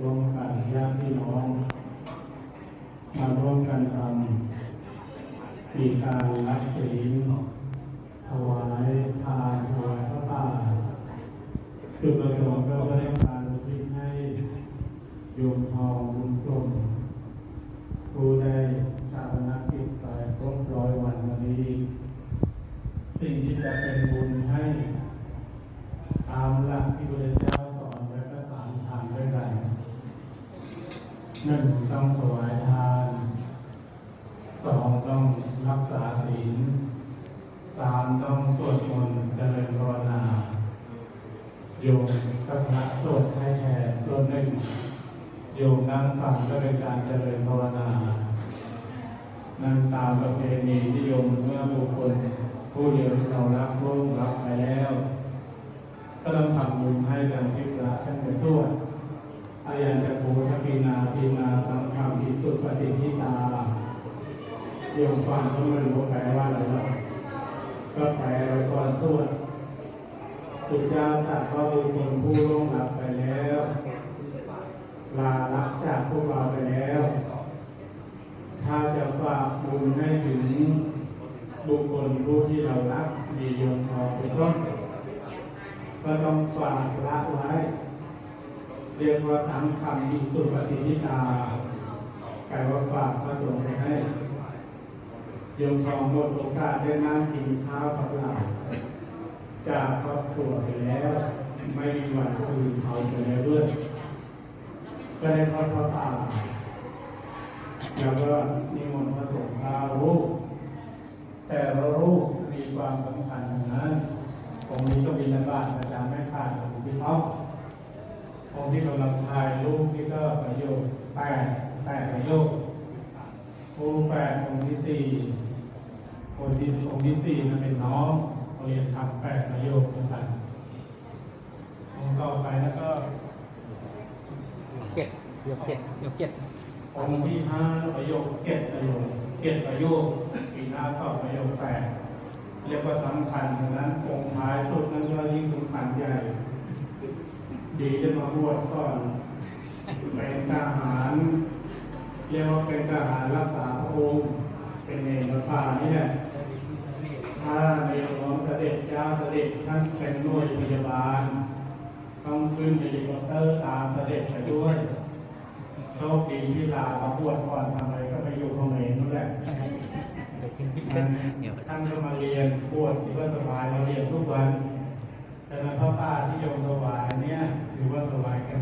ร่วมกันญาติพี่น้อง มาร่วมกันทำมีการรับศีลถวายทานถวายพระป่าจุดประสงค์ก็ได้การอุทิศให้โยมทองบุญกลมผู้ได้ชาปนกิจไปครบร้อยวันวันนี้ สิ่งที่จะเป็นบุญให้ ตามหลักที่พระเจ้าสอนไว้ก็สามทางด้วยกัน หนึ่งต้องถวายทานสองต้องรักษาศีลสามต้องสวดมนต์เจริญภาวนาโยมกับพระสวดให้แทนส่วนหนึ่งโยมนั่งฟังก็เป็นการเจริญภาวนานั่นตามประเพณีนิยมเมื่อบุคคลผู้เดียวที่เรารักร่วมรับไปแล้วก็ต้องทำบุญให้กันทิพย์ละท่านไปสวดอายันจะภูทปี โยมฟังก็ไม่รู้แปลว่าอะไรหรอกก็แปลไว้ก่อนสวดสุดยาตรัสว่าบุคคลผู้ล่วงลับไปแล้ว ลาลับจากพวกเราไปแล้ว ถ้าจะฝากบุญให้ถึงบุคคลผู้ที่เรารักมีโยมพอเป็นต้นก็ต้องฝากละไว้ เรียกว่าสังคำอิสุปฏิทิตาแปลว่าฝากพระสงฆ์ไปให้ โยมทองหมดโอกาสได้นั่งกินข้าวกับเราจากครอบครัวไปแล้ว ไม่มีวันคืนเขาไปแล้วด้วยก็ได้ทอดพระป่าแล้วก็นิมนต์พระสงฆ์พารูปแต่ละรูปมีความสำคัญทั้นั้นองค์นี้ก็มีนบาตอาจารย์ไม่ขาดองค์ที่เขาองค์ที่กำลังถ่ายรูปนี่ก็ประโยชน์แปดแปดประโยชน์ ดองค์ที่สี่องค์ที่องค์ที่สี่นั่นเป็นน้องเขาเรียนทำแปดประโยชน์เหมือนกันองค์ต่อไปแล้วก็เจ็ดยกเจ็ดยกเจ็ดองค์ที่ห้าประโยคเก็ดประโยคเก็ดประโยคปีหน้าสอบประโยคแปดเรียกว่าสำคัญฉะนั้นองค์ท้ายสุดนั้นก็ยิ่งสำคัญใหญ่ ดีจะมาบวชก่อนเป็นทหาร เรียกว่าเป็นทหารรักษาพระองค์ เป็นเอกป่านี่แหละถ้าในหลวงเสด็จเจ้าเสด็จท่านเป็นหน่วยพยาบาล ต้องขึ้นเฮลิคอปเตอร์ตามเสด็จไปด้วยโชคดีที่ลามาบวชก่อนทำอะไรก็ไปอยู่ตรงไหนนั่นแหละท่านท่านก็มาเรียนบวชที่ว่าสบายมาเรียนทุกวันแต่ในพระป่าที่โยมถวายเนี่ยถือว่าถวายกัน